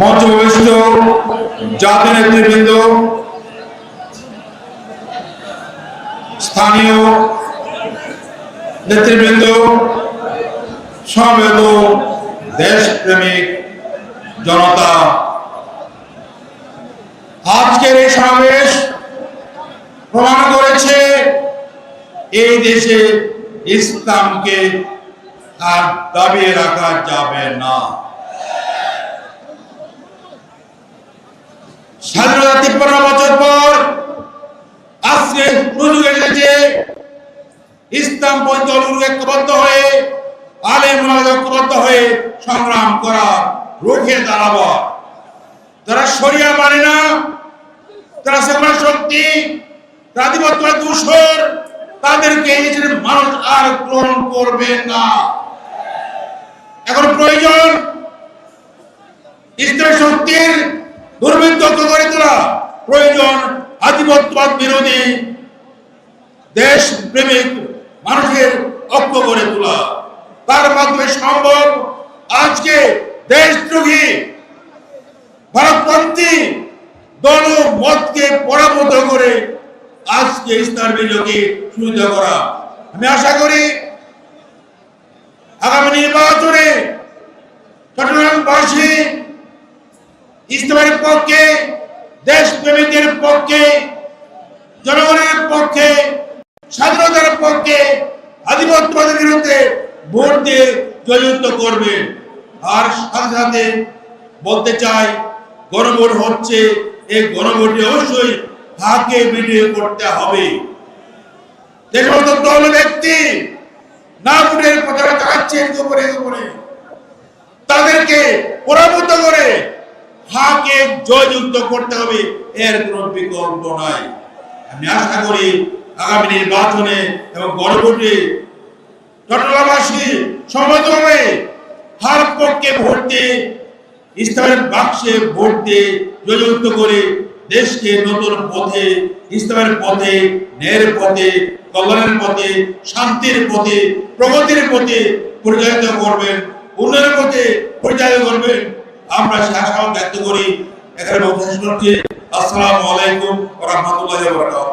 মঞ্চভূমিষ্ঠ জাতীয় নেতৃবৃন্দ, স্থানীয় নেতৃবৃন্দ, সমবেত দেশপ্রেমিক জনতা। আজকের এই সমাবেশ প্রমাণ করেছে এই দেশে ইসলামকে আর দাবিয়ে রাখা যাবে না। স্বাধীনতা তিপ্পান্ন বছর পর আজকে সুযোগ এসেছে। ইসলাম পঞ্চলগুলো ঐক্যবদ্ধ হয়ে, আলেম ঐক্যবদ্ধ হয়ে সংগ্রাম করা রুখে দাঁড়াবো। যারা সরিয়া মানে না, যারা সেগুলো শক্তি আধিপত্য দূষর তাদেরকে দেশের মানুষ আর গ্রহণ করবে না। এখন প্রয়োজন ইসলাম শক্তির দুর্বৃত্ত করে তোলা প্রয়োজন আধিপত্যবাদ বিরোধী দেশ প্রেমিক মানুষের ঐক্য করে তোলা। তার মাধ্যমে সম্ভব আজকে দেশদ্রোহী ভারতপন্থী দল মতকে পরাভূত করে আজকে ইসলাম বিজয়কে সুবিধা করা। আমি আশা করি আগামী নির্বাচনে চট্টগ্রামবাসী ইসলামের পক্ষে, দেশপ্রেমিকের পক্ষে, জনগণের পক্ষে, স্বাধীনতার পক্ষে আধিপত্যবাদের বিরুদ্ধে ভোট দিয়ে জয়যুক্ত করবে। আর সাথে সাথে বলতে চাই, গণভোট হচ্ছে, এই গণভোটে অবশ্যই হাকে ভিডিও করতে হবে। যে দল ব্যক্তি না ভোটের উপরে তাদেরকে পরাভূত করে হাকে জয়যুক্ত করতে হবে এর কোন বিকল্প নাই। আমি আশা করি আগামী নির্বাচনে এবং গণভোটে চট্টগ্রামবাসী সমতভাবে হার পক্ষে ভোট দিয়ে ইসলামের বাক্সে ভোট দিয়ে জয়যুক্ত করে দেশকে নতুন পথে, ইসলামের পথে, ন্যায়ের পথে, কল্যাণের পথে, শান্তির পথে, প্রগতির পথে পরিচালিত করবেন, উন্নয়নের পথে পরিচালিত করবেন। আমরা সে আশা ব্যক্ত এখানে উপস্থিত হচ্ছে আসসালামু আলাইকুম ওয়া রাহমাতুল্লাহি ওয়া বারাকাতুহু।